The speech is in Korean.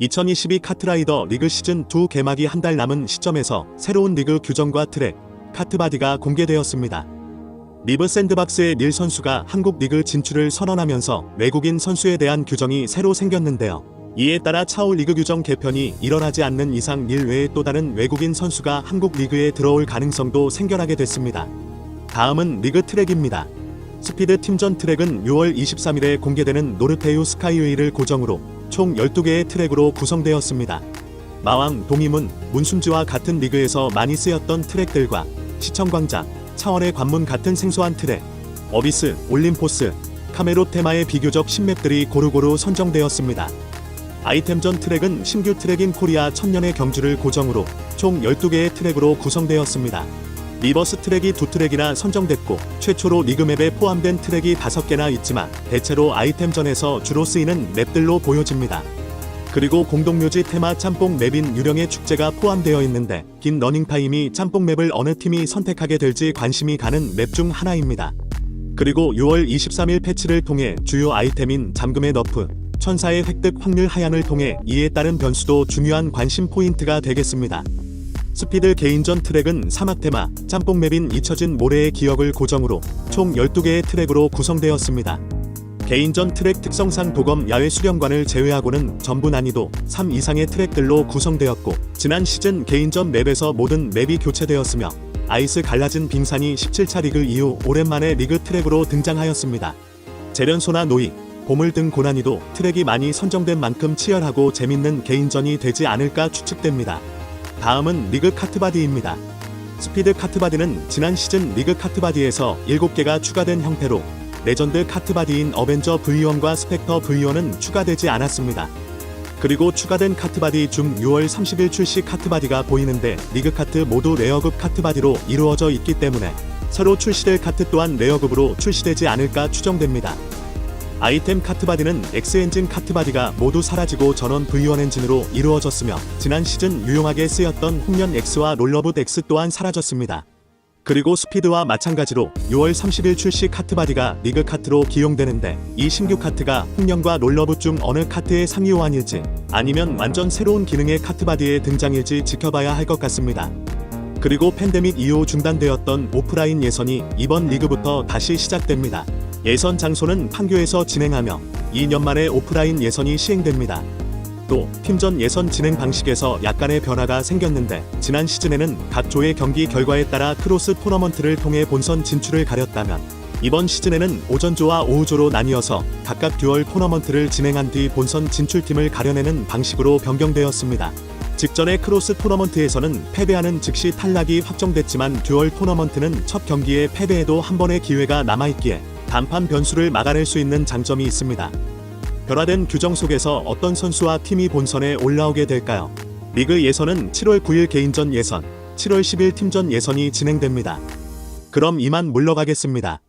2022 카트라이더 리그 시즌 2 개막이 한 달 남은 시점에서 새로운 리그 규정과 트랙, 카트바디가 공개되었습니다. 리브 샌드박스의 닐 선수가 한국 리그 진출을 선언하면서 외국인 선수에 대한 규정이 새로 생겼는데요. 이에 따라 차후 리그 규정 개편이 일어나지 않는 이상 닐 외에 또 다른 외국인 선수가 한국 리그에 들어올 가능성도 생겨나게 됐습니다. 다음은 리그 트랙입니다. 스피드 팀전 트랙은 6월 23일에 공개되는 노르테유 스카이웨이를 고정으로 총 12개의 트랙으로 구성되었습니다. 마왕, 동이문, 문순지와 같은 리그에서 많이 쓰였던 트랙들과 시청광장, 차원의 관문 같은 생소한 트랙, 어비스, 올림포스, 카메로 테마의 비교적 신맵들이 고루고루 선정되었습니다. 아이템전 트랙은 신규 트랙인 코리아 천년의 경주를 고정으로 총 12개의 트랙으로 구성되었습니다. 리버스 트랙이 두 트랙이나 선정됐고 최초로 리그맵에 포함된 트랙이 다섯 개나 있지만 대체로 아이템전에서 주로 쓰이는 맵들로 보여집니다. 그리고 공동묘지 테마 짬뽕 맵인 유령의 축제가 포함되어 있는데 긴 러닝타임이 짬뽕 맵을 어느 팀이 선택하게 될지 관심이 가는 맵 중 하나입니다. 그리고 6월 23일 패치를 통해 주요 아이템인 잠금의 너프, 천사의 획득 확률 하향을 통해 이에 따른 변수도 중요한 관심 포인트가 되겠습니다. 스피드 개인전 트랙은 사막 테마, 짬뽕 맵인 잊혀진 모래의 기억을 고정으로 총 12개의 트랙으로 구성되었습니다. 개인전 트랙 특성상 도검 야외 수련관을 제외하고는 전부 난이도 3 이상의 트랙들로 구성되었고 지난 시즌 개인전 맵에서 모든 맵이 교체되었으며 아이스 갈라진 빙산이 17차 리그 이후 오랜만에 리그 트랙으로 등장하였습니다. 재련소나 노이, 보물 등 고난이도 트랙이 많이 선정된 만큼 치열하고 재밌는 개인전이 되지 않을까 추측됩니다. 다음은 리그 카트바디입니다. 스피드 카트바디는 지난 시즌 리그 카트바디에서 7개가 추가된 형태로 레전드 카트바디인 어벤져 V1과 스펙터 V1은 추가되지 않았습니다. 그리고 추가된 카트바디 중 6월 30일 출시 카트바디가 보이는데 리그 카트 모두 레어급 카트바디로 이루어져 있기 때문에 새로 출시될 카트 또한 레어급으로 출시되지 않을까 추정됩니다. 아이템 카트바디는 X엔진 카트바디가 모두 사라지고 전원 V1 엔진으로 이루어졌으며 지난 시즌 유용하게 쓰였던 홍련 X와 롤러붓 X 또한 사라졌습니다. 그리고 스피드와 마찬가지로 6월 30일 출시 카트바디가 리그 카트로 기용되는데 이 신규 카트가 홍련과 롤러붓 중 어느 카트의 상위 호환일지 아니면 완전 새로운 기능의 카트바디의 등장일지 지켜봐야 할 것 같습니다. 그리고 팬데믹 이후 중단되었던 오프라인 예선이 이번 리그부터 다시 시작됩니다. 예선 장소는 판교에서 진행하며 2년 만에 오프라인 예선이 시행됩니다. 또 팀전 예선 진행 방식에서 약간의 변화가 생겼는데 지난 시즌에는 각 조의 경기 결과에 따라 크로스 토너먼트를 통해 본선 진출을 가렸다면 이번 시즌에는 오전조와 오후조로 나뉘어서 각각 듀얼 토너먼트를 진행한 뒤 본선 진출팀을 가려내는 방식으로 변경되었습니다. 직전의 크로스 토너먼트에서는 패배하는 즉시 탈락이 확정됐지만 듀얼 토너먼트는 첫 경기에 패배해도 한 번의 기회가 남아있기에 단판 변수를 막아낼 수 있는 장점이 있습니다. 변화된 규정 속에서 어떤 선수와 팀이 본선에 올라오게 될까요? 리그 예선은 7월 9일 개인전 예선, 7월 10일 팀전 예선이 진행됩니다. 그럼 이만 물러가겠습니다.